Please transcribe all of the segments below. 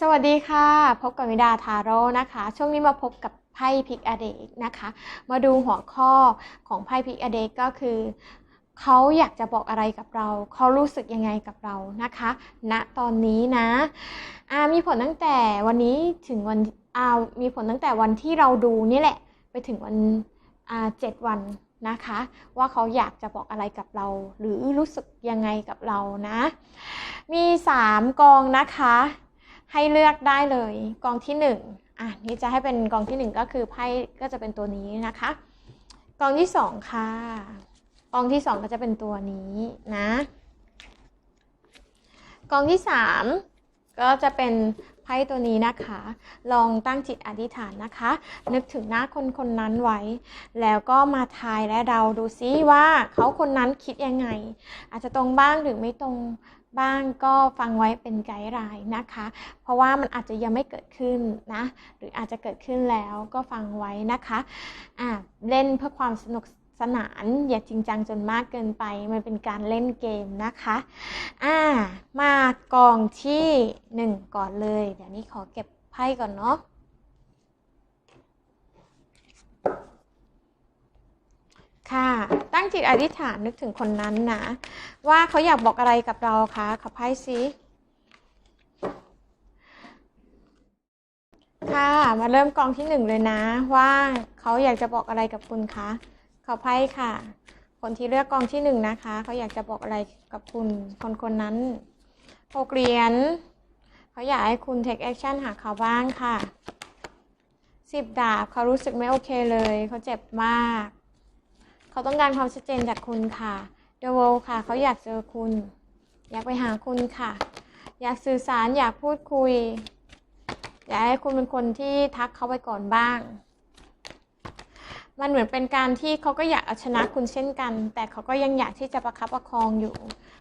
สวัสดีค่ะ พบกับมิดาทาโร่นะคะ ช่วงนี้มาพบกับไพ่พิกอเดกนะคะ มาดูหัวข้อของไพ่พิกอเดกก็คือ เขาอยากจะบอกอะไรกับเรา เขารู้สึกยังไงกับเรานะคะณนะตอนนี้นะมีผลตั้งแต่วันนี้ถึงวันมีผลตั้งแต่วันที่เราดูนี่แหละ ไปถึงวันเจ็ดวันนะคะ ว่าเขาอยากจะบอกอะไรกับเรา หรือรู้สึกยังไงกับเรานะ มีสามกองนะคะ ให้เลือกได้เลยกองที่หนึ่งอะนี่จะให้เป็นกองที่หนึ่งก็คือไพ่ก็จะเป็นตัวนี้นะคะ กองที่สองค่ะ กองที่สองก็จะเป็นตัวนี้นะ กองที่สามก็จะเป็นไพ่ตัวนี้นะคะ ลองตั้งจิตอธิษฐานนะคะ นึกถึงหน้าคนคนนั้นไว้ แล้วก็มาทายและเดาดูซิว่าเขาคนนั้นคิดยังไง อาจจะตรงบ้างหรือไม่ตรง บ้างก็ฟังไว้เป็นไกด์ไลน์นะคะ เพราะว่ามันอาจจะยังไม่เกิดขึ้นนะ หรืออาจจะเกิดขึ้นแล้วก็ฟังไว้นะคะอ่าเล่นเพื่อความสนุกสนาน อย่าจริงจังจนมากเกินไป มันเป็นการเล่นเกมนะคะอ่ามากองที่หนึ่งก่อนเลย เดี๋ยวนี้ขอเก็บไพ่ก่อนเนาะค่ะ ตั้งจิตอธิษฐานนึกถึงคนนั้นนะ ว่าเขาอยากบอกอะไรกับเราคะขอไพ่ซิค่ะ มาเริ่มกองที่หนึ่งเลยนะ ว่าเขาอยากจะบอกอะไรกับคุณคะขอไพ่ค่ะ คนที่เลือกกองที่หนึ่งนะคะเขาอยากจะบอกอะไรกับคุณคนคนนั้นหกเหรียญเขาอยากให้คุณ take action หาเขาบ้างค่ะสิบดาบเขารู้สึกไม่โอเคเลย เขาเจ็บมาก เขาต้องการความชัดเจนจากคุณค่ะ The World ค่ะ เขาอยากเจอคุณ อยากไปหาคุณค่ะ อยากสื่อสารอยากพูดคุย อยากให้คุณเป็นคนที่ทักเขาไปก่อนบ้าง มันเหมือนเป็นการที่เขาก็อยากเอาชนะคุณเช่นกัน แต่เขาก็ยังอยากที่จะประคับประคองอยู่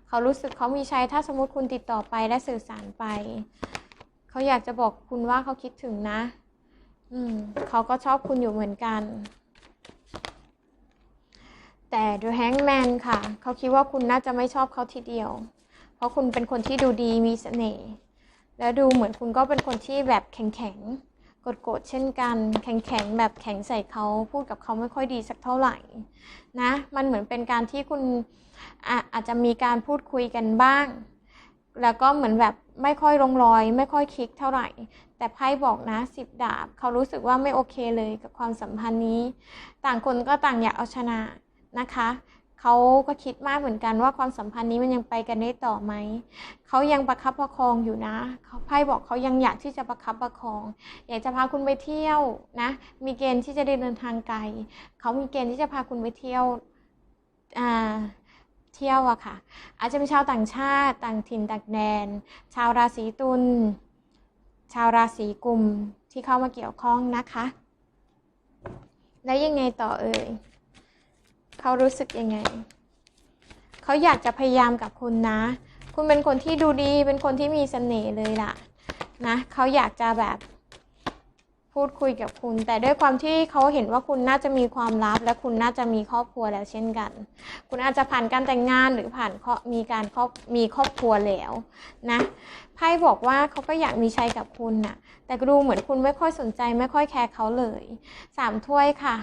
เขารู้สึกเขามีชัยถ้าสมมติคุณติดต่อไปและสื่อสารไป เขาอยากจะบอกคุณว่าเขาคิดถึงนะ อืมเขาก็ชอบคุณอยู่เหมือนกัน แต่ The Hangman ค่ะ เขาคิดว่าคุณน่าจะไม่ชอบเขาทีเดียว เพราะคุณเป็นคนที่ดูดีมีเสน่ห์แล้วดูเหมือนคุณก็เป็นคนที่แบบแข็งๆกดๆเช่นกัน แข็งๆแบบแข็งใส่เขาพูดกับเขาไม่ค่อยดีสักเท่าไหร่นะ มันเหมือนเป็นการที่คุณอาอาจจะมีการพูดคุยกันบ้าง แล้วก็เหมือนแบบไม่ค่อยลงรอย ไม่ค่อยคลิกเท่าไหร่ แต่ไพ่บอกนะสิบดาบ เขารู้สึกว่าไม่โอเคเลยกับความสัมพันธ์นี้ ต่างคนก็ต่างอยากเอาชนะ นะคะเขาก็คิดมากเหมือนกันว่าความสัมพันธ์นี้มันยังไปกันได้ต่อไหม เขายังประคับประคองอยู่นะเขาไพ่บอกเขายังอยากที่จะประคับประคอง อยากจะพาคุณไปเที่ยวนะ มีเกณฑ์ที่จะได้เดินทางไกล เขามีเกณฑ์ที่จะพาคุณไปเที่ยวอ่าเที่ยวอะค่ะ อาจจะเป็นชาวต่างชาติ ต่างถิ่นต่างแดน ชาวราศีตุล ชาวราศีกุมที่เข้ามาเกี่ยวข้องนะคะ แล้วยังไงต่อเอ่ย เขารู้สึกยังไง เขาอยากจะพยายามกับคุณนะ คุณเป็นคนที่ดูดี เป็นคนที่มีเสน่ห์เลยล่ะ นะ เขาอยากจะแบบพูดคุยกับคุณ แต่ด้วยความที่เขาเห็นว่าคุณน่าจะมีความลับ และคุณน่าจะมีครอบครัวแล้วเช่นกัน คุณอาจจะผ่านการแต่งงานหรือผ่านมีการครอบมีครอบครัวแล้วนะไพ่บอกว่าเขาก็อยากมีชัยกับคุณน่ะ แต่ดูเหมือนคุณไม่ค่อยสนใจ ไม่ค่อยแคร์เขาเลยสามถ้วยค่ะ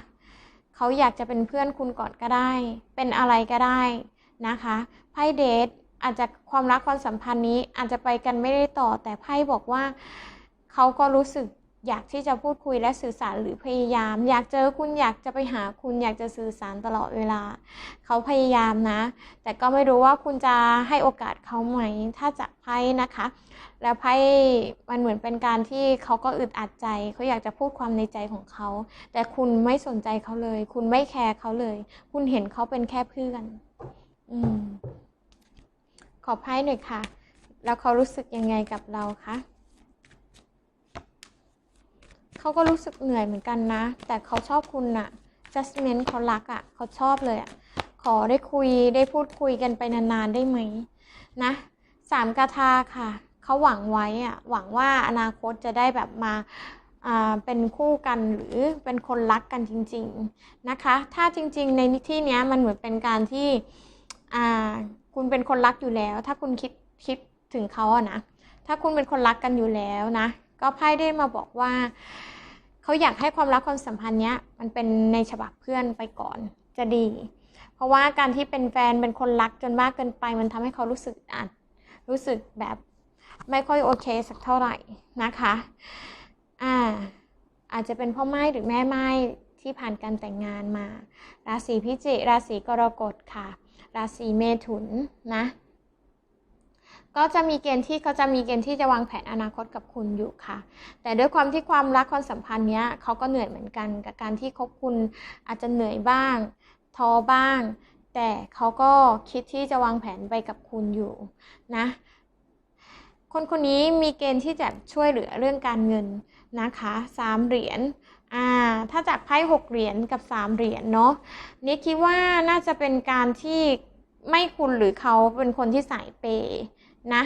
เขาอยากจะเป็นเพื่อนคุณก่อนก็ได้ เป็นอะไรก็ได้นะคะไพ่เดทอาจจะความรักความสัมพันธ์นี้อาจจะไปกันไม่ได้ต่อ แต่ไพ่บอกว่าเขาก็รู้สึก อยากที่จะพูดคุยและสื่อสารหรือพยายาม อยากเจอคุณอยากจะไปหาคุณอยากจะสื่อสารตลอดเวลา เขาพยายามนะ แต่ก็ไม่รู้ว่าคุณจะให้โอกาสเขาไหม ถ้าจากไพ่นะคะ แล้วไพ่มันเหมือนเป็นการที่เขาก็อึดอัดใจ เขาอยากจะพูดความในใจของเขา แต่คุณไม่สนใจเขาเลย คุณไม่แคร์เขาเลย คุณเห็นเขาเป็นแค่เพื่อนอืมขอไพ่หน่อยค่ะ แล้วเขารู้สึกยังไงกับเราคะ เขาก็รู้สึกเหนื่อยเหมือนกันนะ แต่เขาชอบคุณน่ะ judgment เขารักอะ่ะ เขาชอบเลยอะ่ะ ขอได้คุยได้พูดคุยกันไปนานๆได้ไหมนะสามกาทาค่ะเขาหวังไว้อะ หวังว่าอนาคตจะได้แบบมาเป็นคู่กันหรือเป็นคนรักกันจริง ๆนะคะ ถ้าจริง ๆ ในที่นี้มันเหมือนเป็นการที่คุณเป็นคนรักอยู่แล้ว ถ้าคุณคิดคิดถึงเขาอะนะ ถ้าคุณเป็นคนรักกันอยู่แล้วนะ ก็ไพ่ได้มาบอกว่าเขาอยากให้ความรักความสัมพันธ์เนี้ยมันเป็นในฉบับเพื่อนไปก่อนจะดี เพราะว่าการที่เป็นแฟนเป็นคนรักจนมากเกินไป มันทำให้เขารู้สึกอัดรู้สึกแบบไม่ค่อยโอเคสักเท่าไหร่นะคะอ่าอาจจะเป็นพ่อไม้หรือแม่ไม้ที่ผ่านการแต่งงานมา ราศีพิจิกราศีกรกฎค่ะ ราศีเมถุนนะ ก็จะมีเกณฑ์ที่เขาจะมีเกณฑ์ที่จะวางแผนอนาคตกับคุณอยู่ค่ะ แต่ด้วยความที่ความรักความสัมพันธ์เนี้ยเขาก็เหนื่อยเหมือนกัน กับการที่คบคุณอาจจะเหนื่อยบ้างท้อบ้าง แต่เขาก็คิดที่จะวางแผนไปกับคุณอยู่นะ คนคนนี้มีเกณฑ์ที่จะช่วยเหลือเรื่องการเงินนะคะสามเหรียญอ่าถ้าจากไพ่หกเหรียญกับสามเหรียญเนาะนี่คิดว่าน่าจะเป็นการที่ไม่คุณหรือเขาเป็นคนที่สายเปย์ นะ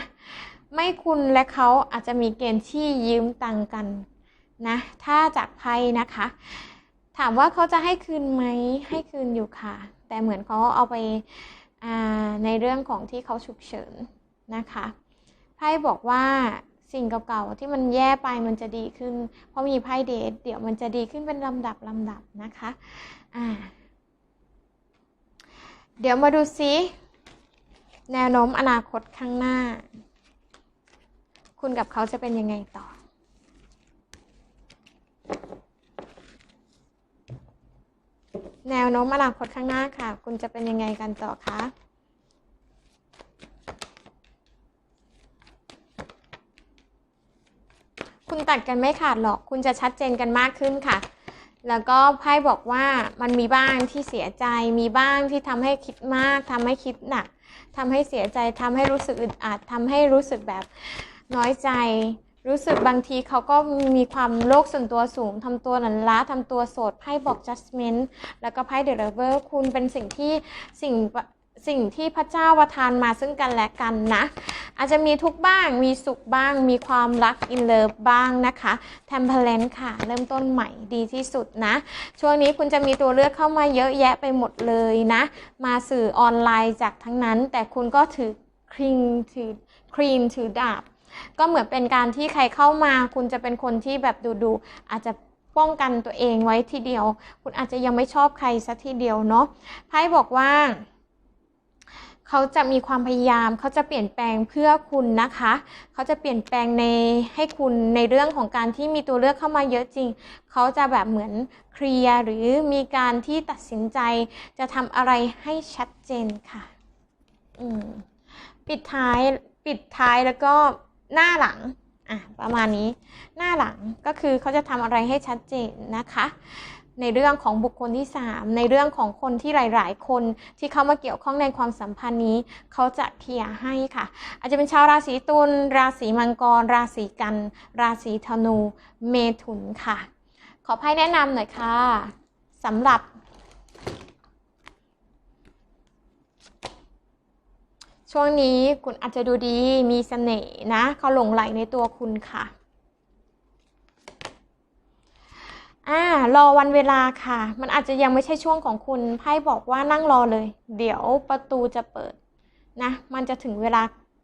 ไม่คุณและเขาอาจจะมีเกณฑ์ที่ยืมตังค์กันนะ ถ้าจากไพ่นะคะ ถามว่าเขาจะให้คืนไหมให้คืนอยู่ค่ะ แต่เหมือนเขาเอาไปในเรื่องของที่เขาฉุกเฉินนะคะไพ่บอกว่าสิ่งเก่าๆที่มันแย่ไปมันจะดีขึ้น เพราะมีไพ่เดทเดี๋ยวมันจะดีขึ้นเป็นลำดับลำดับนะคะอ่าเดี๋ยวมาดูซิ แนวโน้มอนาคตข้างหน้า คุณกับเขาจะเป็นยังไงต่อ แนวโน้มอนาคตข้างหน้าค่ะ คุณจะเป็นยังไงกันต่อคะคุณตัดกันไม่ขาดหรอก คุณจะชัดเจนกันมากขึ้นค่ะ แล้วก็ไพ่บอกว่ามันมีบ้างที่เสียใจ มีบ้างที่ทำให้คิดมากทำให้คิดหนักทำให้เสียใจทำให้รู้สึกอึดอัดทำให้รู้สึกแบบน้อยใจ รู้สึกบางทีเขาก็มีความโลกส่วนตัวสูงทำตัวหนันล้าทำตัวโสด ไพ่บอก judgment แล้วก็ไพ่ the lover คุณเป็นสิ่งที่สิ่ง สิ่งที่พระเจ้าประทานมาซึ่งกันและกันนะ อาจจะมีทุกบ้างมีสุขบ้าง มีความรัก in love บ้างนะคะ temperance ค่ะ เริ่มต้นใหม่ดีที่สุดนะ ช่วงนี้คุณจะมีตัวเลือกเข้ามาเยอะแยะไปหมดเลยนะ มาสื่อออนไลน์จากทั้งนั้น แต่คุณก็ถือครีนถือครีนถือดาบ ก็เหมือนเป็นการที่ใครเข้ามา คุณจะเป็นคนที่แบบดูดูอาจจะป้องกันตัวเองไว้ทีเดียว คุณอาจจะยังไม่ชอบใครสักทีเดียวเนาะไพ่บอกว่า เขาจะมีความพยายาม เขาจะเปลี่ยนแปลงเพื่อคุณนะคะ เขาจะเปลี่ยนแปลงในให้คุณในเรื่องของการที่มีตัวเลือกเข้ามาเยอะจริง เขาจะแบบเหมือนเคลียร์หรือมีการที่ตัดสินใจ จะทำอะไรให้ชัดเจนค่ะปิดท้ายปิดท้ายแล้วก็หน้าหลังอะประมาณนี้ หน้าหลังก็คือเขาจะทำอะไรให้ชัดเจนนะคะ ในเรื่องของบุคคลที่ 3 ในเรื่องของคนที่หลาย ๆ คนที่เข้ามาเกี่ยวข้องในความสัมพันธ์นี้ เขาจะเคลียร์ให้ค่ะ อาจจะเป็นชาวราศีตุลราศีมังกร ราศีกัน ราศีธนู เมถุนค่ะ ขอไพ่แนะนำหน่อยค่ะสำหรับ ช่วงนี้คุณอาจจะดูดีมีเสน่ห์นะ เขาหลงไหลในตัวคุณค่ะ อ่ารอวันเวลาค่ะ มันอาจจะยังไม่ใช่ช่วงของคุณไพ่บอกว่านั่งรอเลย เดี๋ยวประตูจะเปิดนะ มันจะถึงเวลา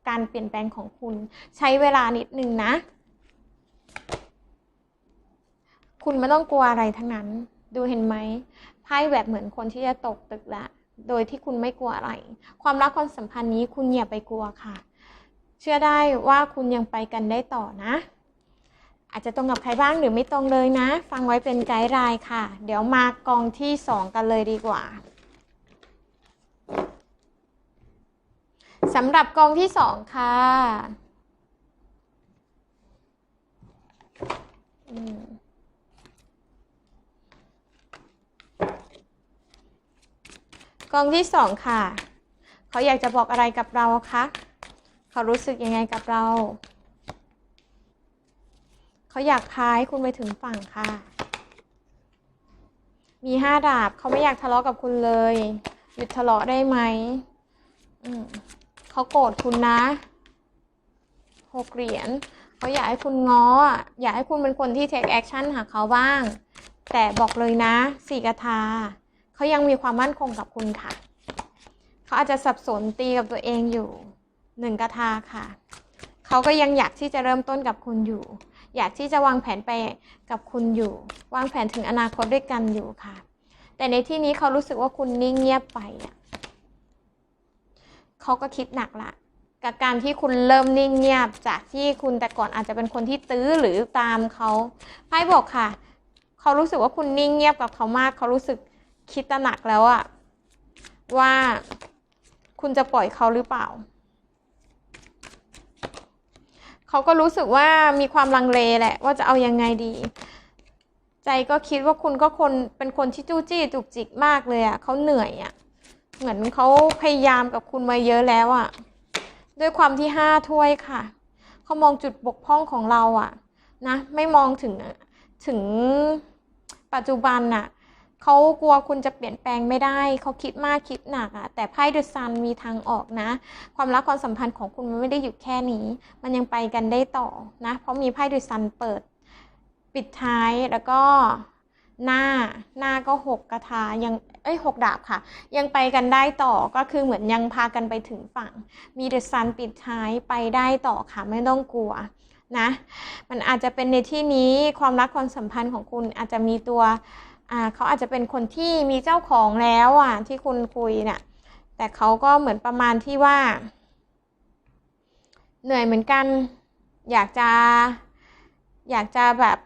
การเปลี่ยนแปลงของคุณ ใช้เวลานิดนึงนะ คุณไม่ต้องกลัวอะไรทั้งนั้น ดูเห็นไหมไพ่แบบเหมือนคนที่จะตกตึกละ โดยที่คุณไม่กลัวอะไร ความรักความสัมพันธ์นี้คุณอย่าไปกลัวค่ะ เชื่อได้ว่าคุณยังไปกันได้ต่อนะ อาจจะตรงกับใครบ้างหรือไม่ตรงเลยนะ ฟังไว้เป็นไกด์ไลน์ค่ะ เดี๋ยวมากองที่สองกันเลยดีกว่าสำหรับกองที่สองค่ะกองที่สองค่ะ เขาอยากจะบอกอะไรกับเราคะ เขารู้สึกยังไงกับเรา เขาอยากพายคุณไปถึงฝั่งค่ะ มีห้าดาบเขาไม่อยากทะเลาะกับคุณเลย หยุดทะเลาะได้ไหมเขาโกรธคุณนะหกเหรียญเขาอยากให้คุณง้อ อยากให้คุณเป็นคนที่ take action หาเขาบ้าง แต่บอกเลยนะสี่กทาเขายังมีความมั่นคงกับคุณค่ะ เขาอาจจะสับสนตีกับตัวเองอยู่หนึ่งกทาค่ะ เขาก็ยังอยากที่จะเริ่มต้นกับคุณอยู่ อยากที่จะวางแผนไปกับคุณอยู่ วางแผนถึงอนาคตด้วยกันอยู่ค่ะ แต่ในที่นี้เขารู้สึกว่าคุณนิ่งเงียบไปเขาก็คิดหนักละกับการที่คุณเริ่มนิ่งเงียบจากที่คุณแต่ก่อนอาจจะเป็นคนที่ตื้อหรือตามเขาไพ่บอกค่ะ เขารู้สึกว่าคุณนิ่งเงียบกับเขามาก เขารู้สึกคิดตระหนักแล้วอะว่าคุณจะปล่อยเขาหรือเปล่า เขาก็รู้สึกว่ามีความลังเลแหละ ว่าจะเอายังไงดี ใจก็คิดว่าคุณก็คนเป็นคนที่จู้จี้จุกจิกมากเลยอะเขาเหนื่อยอะเหมือนเขาพยายามกับคุณมาเยอะแล้วอะด้วยความที่ห้าถ้วยค่ะเขามองจุดบกพร่องของเราอะนะไม่มองถึงถึงปัจจุบันน่ะ เขากลัวคุณจะเปลี่ยนแปลงไม่ได้ เขาคิดมากคิดหนักอะแต่ไพ่เดอะซันมีทางออกนะ ความรักความสัมพันธ์ของคุณมันไม่ได้หยุดแค่นี้ มันยังไปกันได้ต่อนะ เพราะมีไพ่เดอะซันเปิด ปิดท้ายแล้วก็หน้าหน้าก็หกกระทายังเอ้ยหกดาบค่ะ ยังไปกันได้ต่อก็คือเหมือนยังพากันไปถึงฝั่ง มีเดอะซันปิดท้ายไปได้ต่อค่ะไม่ต้องกลัวนะ มันอาจจะเป็นในที่นี้ความรักความสัมพันธ์ของคุณอาจจะมีตัว อ่าเขาอาจจะเป็นคนที่มีเจ้าของแล้วอะที่คุณคุยเนี่ยแต่เขาก็เหมือนประมาณที่ว่า เหนื่อยเหมือนกัน อยากจะ อยากจะแบบ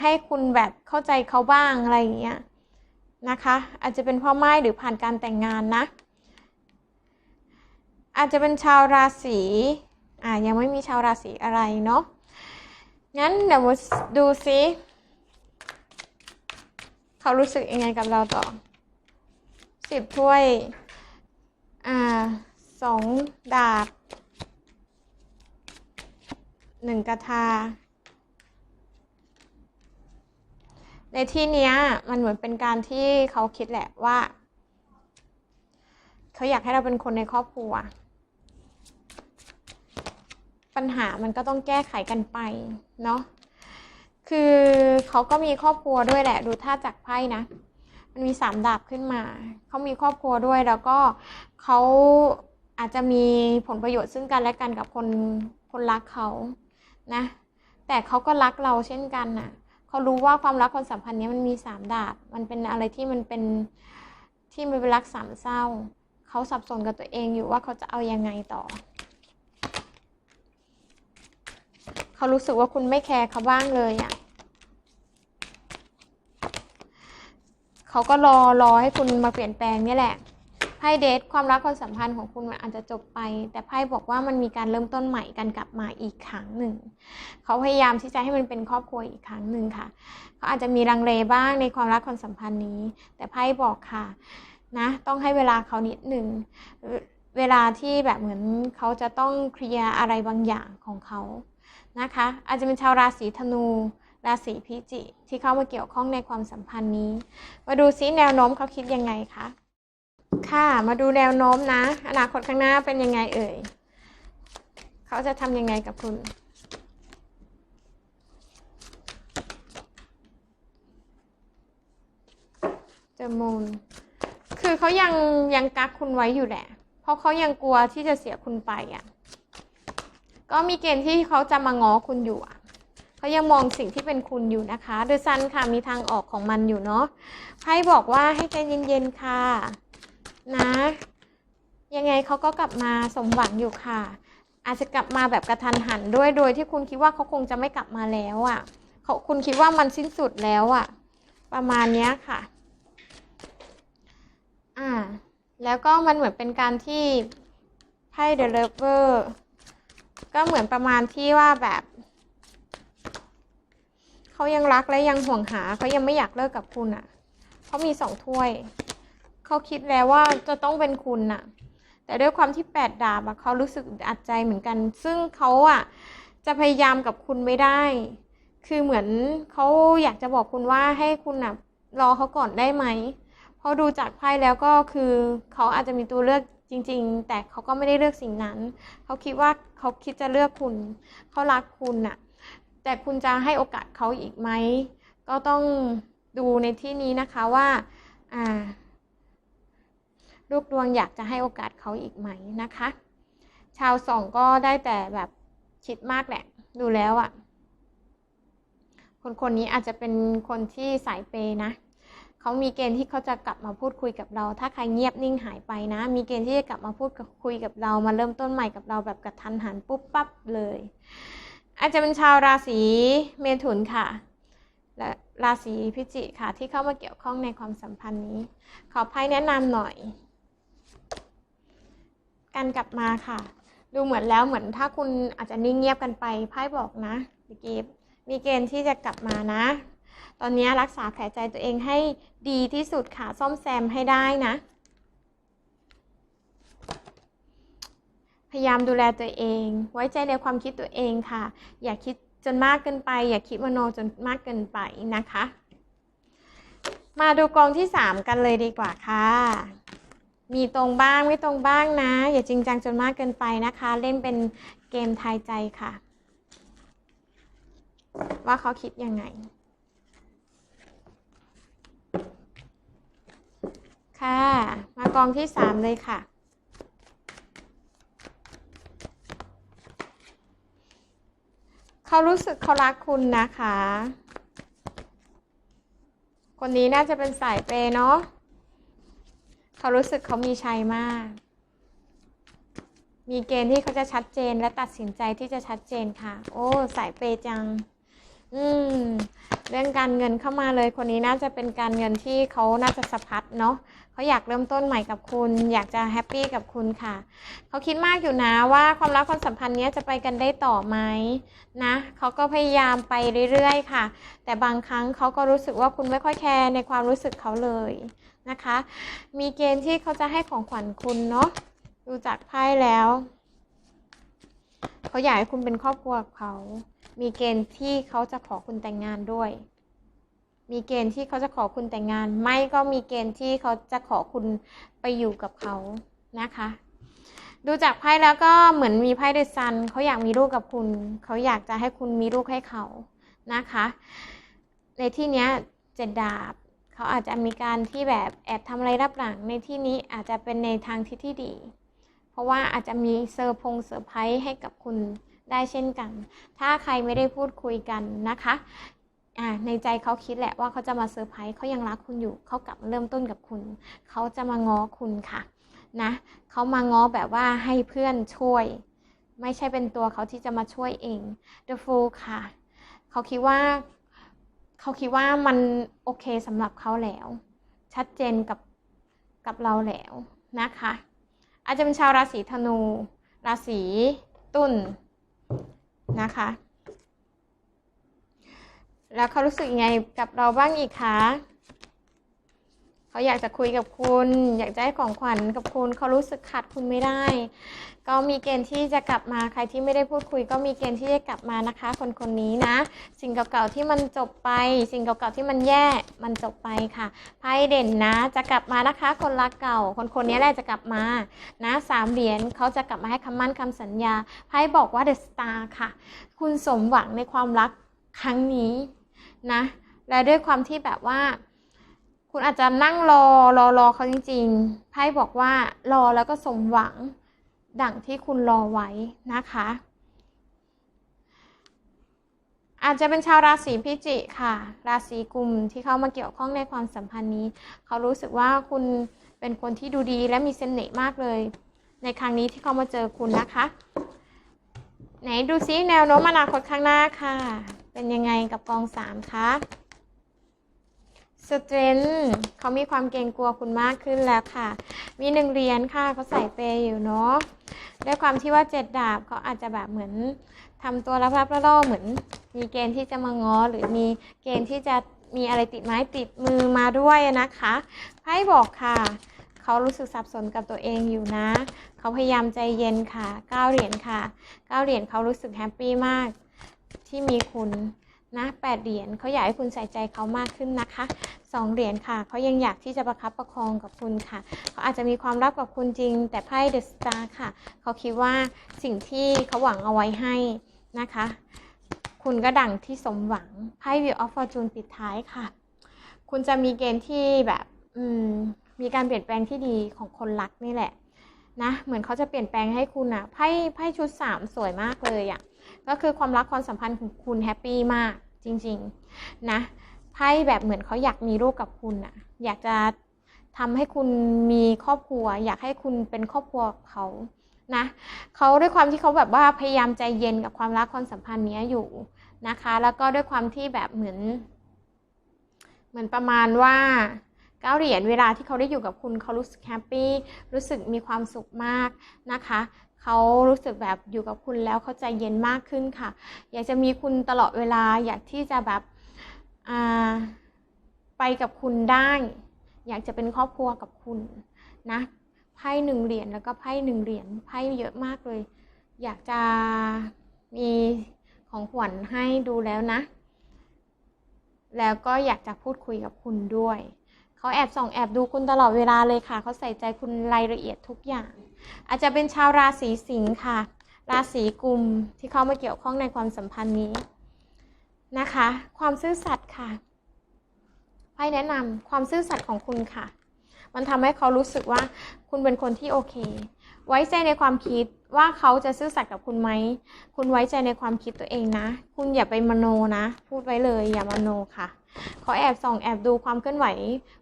ให้คุณแบบเข้าใจเขาบ้างอะไรอย่างเงี้ยนะคะ อาจจะเป็นพ่อไม้หรือผ่านการแต่งงานนะ อาจจะเป็นชาวราศีอ่ายังไม่มีชาวราศีอะไรเนาะงั้นเดี๋ยวมาดูซิ เขารู้สึกยังไงกับเราต่อสิบถ้วย อ่าสองดาบหนึ่งกระทา ในที่เนี้ยมันเหมือนเป็นการที่เขาคิดแหละว่า เขาอยากให้เราเป็นคนในครอบครัว ปัญหามันก็ต้องแก้ไขกันไป เนาะ คือเขาก็มีครอบครัวด้วยแหละ ดูท่าจากไพ่นะ มันมีสามดาบขึ้นมา เขามีครอบครัวด้วยแล้วก็เขาอาจจะมีผลประโยชน์ซึ่งกันและกันกับคนคนรักเขานะ แต่เขาก็รักเราเช่นกันน่ะเขารู้ว่าความรักความสัมพันธ์นี้มันมีสามดาบ มันเป็นอะไรที่มันเป็นที่มันเป็นรักสามเศร้า เขาสับสนกับตัวเองอยู่ว่าเขาจะเอายังไงต่อ เขารู้สึกว่าคุณไม่แคร์เขาบ้างเลยอะ่ะ เขาก็รอรอให้คุณมาเปลี่ยนแปลงนี่แหละไพ่เดทความรักความสัมพันธ์ของคุณมันอาจจะจบไป แต่ไพ่บอกว่ามันมีการเริ่มต้นใหม่กันกลับมาอีกครั้งหนึ่ง เขาพยายามที่จะให้มันเป็นครอบครัวอีกครั้งหนึ่งค่ะ เขาอาจจะมีรังเลบ้างในความรักความสัมพันธ์นี้ แต่ไพ่บอกค่ะนะต้องให้เวลาเขานิดหนึ่งเวลาที่แบบเหมือนเขาจะต้องเคลียร์อะไรบางอย่างของเขานะคะ อาจจะเป็นชาวราศีธนู ราศีพิจิกที่เข้ามาเกี่ยวข้องในความสัมพันธ์นี้ มาดูซิแนวโน้มเขาคิดยังไงคะค่ะมาดูแนวโน้มนะ อนาคตข้างหน้าเป็นยังไงเอ่ยเขาจะทำยังไงกับคุณเจอมูลคือเขายังยังกักคุณไว้อยู่แหละ เพราะเขายังกลัวที่จะเสียคุณไปอะก็มีเกณฑ์ที่เขาจะมาง้อคุณอยู่อะ เขายังมองสิ่งที่เป็นคุณอยู่นะคะเดอะซันค่ะมีทางออกของมันอยู่เนาะไพ่บอกว่าให้ใจเย็นๆค่ะ นะ ยังไงเขาก็กลับมาสมหวังอยู่ค่ะ อาจจะกลับมาแบบกระทันหันด้วยโดยที่คุณคิดว่าเขาคงจะไม่กลับมาแล้วอะ่ะเขาคุณคิดว่ามันสิ้นสุดแล้วอะ่ะ ประมาณเนี้ยค่ะ อ่า แล้วก็มันเหมือนเป็นการที่ไพ่เดลเวอร์ก็เหมือนประมาณที่ว่าแบบ เขายังรักและยังห่วงหาเขายังไม่อยากเลิกกับคุณอะ่ะเขามีสองถ้วย เขาคิดแล้วว่าจะต้องเป็นคุณน่ะ แต่ด้วยความที่แปดดาบอะเขารู้สึกอัดใจเหมือนกัน ซึ่งเขาอะจะพยายามกับคุณไม่ได้ คือเหมือนเขาอยากจะบอกคุณว่าให้คุณน่ะรอเขาก่อนได้ไหม เพราะดูจากไพ่แล้วก็คือเขาอาจจะมีตัวเลือกจริง ๆ แต่เขาก็ไม่ได้เลือกสิ่งนั้น เขาคิดว่าเขาคิดจะเลือกคุณ เขารักคุณน่ะ แต่คุณจะให้โอกาสเขาอีกไหม ก็ต้องดูในที่นี้นะคะว่าลูกดวงอยากจะให้โอกาสเขาอีกไหมนะคะ ชาวสองก็ได้แต่แบบคิดมากแหละ ดูแล้วอะ่ะ คนคนนี้อาจจะเป็นคนที่สายเปย์นะ เขามีเกณฑ์ที่เขาจะกลับมาพูดคุยกับเรา ถ้าใครเงียบนิ่งหายไปนะ มีเกณฑ์ที่จะกลับมาพูดคุยกับเรา มาเริ่มต้นใหม่กับเราแบบกระทันหันปุ๊บปั๊บเลย อาจจะเป็นชาวราศีเมถุนค่ะ และราศีพิจิกค่ะ ที่เข้ามาเกี่ยวข้องในความสัมพันธ์นี้ ขอไพ่แนะนำหน่อย การกลับมาค่ะ ดูเหมือนแล้วเหมือนถ้าคุณอาจจะนิ่งเงียบกันไปไพ่บอกนะพี่กิฟมีเกณฑ์ที่จะกลับมานะ ตอนนี้รักษาแผลใจตัวเองให้ดีที่สุดค่ะ ซ่อมแซมให้ได้นะ พยายามดูแลตัวเอง ไว้ใจในความคิดตัวเองค่ะ อย่าคิดจนมากเกินไป อย่าคิดมโนจนมากเกินไปนะคะ มาดูกองที่ 3 กันเลยดีกว่าค่ะ มีตรงบ้างไม่ตรงบ้างนะ อย่าจริงจังจนมากเกินไปนะคะ เล่นเป็นเกมทายใจค่ะ ว่าเขาคิดยังไงค่ะ มากองที่ 3 เลยค่ะ เขารู้สึกเขารักคุณนะคะ คนนี้น่าจะเป็นสายเปย์เนาะเขารู้สึกเขามีชัยมาก มีเกณฑ์ที่เขาจะชัดเจนและตัดสินใจที่จะชัดเจนค่ะ โอ้ สายเปย์จัง อืมเรื่องการเงินเข้ามาเลยคนนี้น่าจะเป็นการเงินที่เขาน่าจะสะพัดเนาะเขาอยากเริ่มต้นใหม่กับคุณ อยากจะแฮปปี้กับคุณค่ะเขาคิดมากอยู่นะว่าความรักความสัมพันธ์นี้จะไปกันได้ต่อไหมนะเขาก็พยายามไปเรื่อยๆ ค่ะ แต่บางครั้งเขาก็รู้สึกว่าคุณไม่ค่อยแคร์ในความรู้สึกเขาเลยนะคะ มีเกณฑ์ที่เขาจะให้ของขวัญคุณเนาะดูจากไพ่แล้วเขาอยากให้คุณเป็นครอบครัวกับเขา มีเกณฑ์ที่เขาจะขอคุณแต่งงานด้วย มีเกณฑ์ที่เขาจะขอคุณแต่งงาน ไม่ก็มีเกณฑ์ที่เขาจะขอคุณไปอยู่กับเขานะคะ ดูจากไพ่แล้วก็เหมือนมีไพ่เดซันเขาอยากมีลูกกับคุณ เขาอยากจะให้คุณมีลูกให้เขานะคะ ในที่เนี้ยเจ็ดดาบเขาอาจจะมีการที่แบบแอบทำอะไรรับหลัง ในที่นี้อาจจะเป็นในทางที่ที่ดี เพราะว่าอาจจะมีเซอร์พงเซอร์ไพรส์ให้กับคุณ ได้เช่นกัน ถ้าใครไม่ได้พูดคุยกันนะคะในใจเขาคิดแหละว่าเขาจะมาเซอร์ไพรส์เขายังรักคุณอยู่ เขากลับมาเริ่มต้นกับคุณ เขาจะมาง้อคุณค่ะนะเขามาง้อแบบว่าให้เพื่อนช่วย ไม่ใช่เป็นตัวเขาที่จะมาช่วยเอง The Fool ค่ะ เขาคิดว่า เขาคิดว่ามันโอเคสำหรับเขาแล้ว ชัดเจนกับกับเราแล้วนะคะ อาจจะเป็นชาวราศีธนู ราศีตุล นะคะ แล้วเขารู้สึกยังไงกับเราบ้างอีกคะ เขาอยากจะคุยกับคุณ อยากจะให้ของขวัญกับคุณเขารู้สึกขาดคุณไม่ได้ ก็มีเกณฑ์ที่จะกลับมาใครที่ไม่ได้พูดคุย ก็มีเกณฑ์ที่จะกลับมานะคะ คนคนนี้นะ สิ่งเก่าๆที่มันจบไป สิ่งเก่าๆที่มันแย่มันจบไปค่ะไพ่เด่นนะ จะกลับมานะคะ คนรักเก่า คนคนนี้แหละจะกลับมานะสามเหรียญเขาจะกลับมาให้คำมั่นคำสัญญาไพ่บอกว่าเดอะสตาร์ค่ะ คุณสมหวังในความรักครั้งนี้นะและด้วยความที่แบบว่า คุณอาจจะนั่งรอรอรอเขาจริงๆไพ่บอกว่ารอแล้วก็สมหวัง ดั่งที่คุณรอไว้นะคะ อาจจะเป็นชาวราศีพิจิกค่ะ ราศีกุมที่เข้ามาเกี่ยวข้องในความสัมพันธ์นี้ เขารู้สึกว่าคุณเป็นคนที่ดูดีและมีเสน่ห์มากเลย ในครั้งนี้ที่เขามาเจอคุณนะคะ ไหนดูซิแนวโน้มอนาคตข้างหน้าค่ะ เป็นยังไงกับกองสามคะ สเตรนเขามีความเกรงกลัวคุณมากขึ้นแล้วค่ะ มีหนึ่งเหรียญค่ะเขาใส่เปยอยู่เนาะด้วยความที่ว่าเจ็ดดาบเขาอาจจะแบบเหมือนทำตัวรับๆล่อเหมือน มีเกณฑ์ที่จะมาง้อหรือมีเกณฑ์ที่จะมีอะไรติดไม้ติดมือมาด้วยนะคะไพ่บอกค่ะเขารู้สึกสับสนกับตัวเองอยู่นะ เขาพยายามใจเย็นค่ะเก้าเหรียญค่ะเก้าเหรียญเขารู้สึกแฮปปี้มากที่มีคุณ นะแปดเหรียญเขาอยากให้คุณใส่ใจเขามากขึ้นนะคะสองเหรียญค่ะเขายังอยากที่จะประคับประคองกับคุณค่ะเขาอาจจะมีความรักกับคุณจริง แต่ไพ่เดอะสตาร์ค่ะเขาคิดว่าสิ่งที่เขาหวังเอาไว้ให้นะคะ คุณก็ดังที่สมหวังไพ่ Wheel of Fortune ปิดท้ายค่ะ คุณจะมีเกณฑ์ที่แบบอืมมีการเปลี่ยนแปลงที่ดีของคนรักนี่แหละนะเหมือนเขาจะเปลี่ยนแปลงให้คุณอะไพ่ไพ่ชุดสามสวยมากเลยอะ ก็คือความรักความสัมพันธ์ของคุณแฮปปี้มากจริงๆนะไพ่แบบเหมือนเขาอยากมีลูกกับคุณอะอยากจะทำให้คุณมีครอบครัว อยากให้คุณเป็นครอบครัวเขานะเขาด้วยความที่เขาแบบว่าพยายามใจเย็นกับความรักความสัมพันธ์เนี้ยอยู่นะคะ แล้วก็ด้วยความที่แบบเหมือน เหมือนประมาณว่าเก้าเหรียญเวลาที่เขาได้อยู่กับคุณเขารู้สึกแฮปปี้รู้สึกมีความสุขมากนะคะ เขารู้สึกแบบอยู่กับคุณแล้วเขาใจเย็นมากขึ้นค่ะ อยากจะมีคุณตลอดเวลา อยากที่จะแบบไปกับคุณได้ อยากจะเป็นครอบครัวกับคุณนะไพ่หนึ่งเหรียญแล้วก็ไพ่หนึ่งเหรียญไพ่เยอะมากเลย อยากจะมีของขวัญให้ดูแล้วนะ แล้วก็อยากจะพูดคุยกับคุณด้วย เขาแอบส่องแอบดูคุณตลอดเวลาเลยค่ะ เขาใส่ใจคุณรายละเอียดทุกอย่าง อาจจะเป็นชาวราศีสิงค์ค่ะ ราศีกุมที่เข้ามาเกี่ยวข้องในความสัมพันธ์นี้นะคะ ความซื่อสัตย์ค่ะไพ่แนะนำความซื่อสัตย์ของคุณค่ะ มันทำให้เขารู้สึกว่าคุณเป็นคนที่โอเค ไว้ใจในความคิดว่าเขาจะซื่อสัตย์กับคุณไหม คุณไว้ใจในความคิดตัวเองนะ คุณอย่าไปมโนนะ พูดไว้เลยอย่ามโนค่ะ ขาแอบส่องแอบดูความเคลื่อนไหว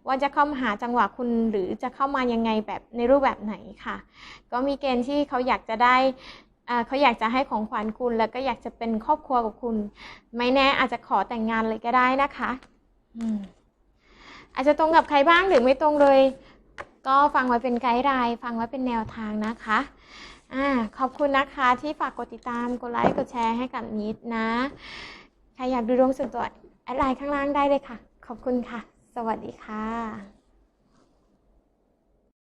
ว่าจะเข้ามาหาจังหวะคุณหรือจะเข้ามายังไงแบบในรูปแบบไหนค่ะ ก็มีเกณฑ์ที่เขาอยากจะได้เขาอยากจะให้ของขวัญคุณ แล้วก็อยากจะเป็นครอบครัวกับคุณ ไม่แน่อาจจะขอแต่งงานเลยก็ได้นะคะอาจจะตรงกับใครบ้างหรือไม่ตรงเลย ก็ฟังไว้เป็นไกด์ไลน์ฟังไว้เป็นแนวทางนะคะอ่าขอบคุณนะคะที่ฝากกดติดตาม กดไลค์ กดแชร์ให้กับนิดนะ ใครอยากดูดวงส่วนตัว แอดไลน์ข้างล่างได้เลยค่ะ ขอบคุณค่ะ สวัสดีค่ะ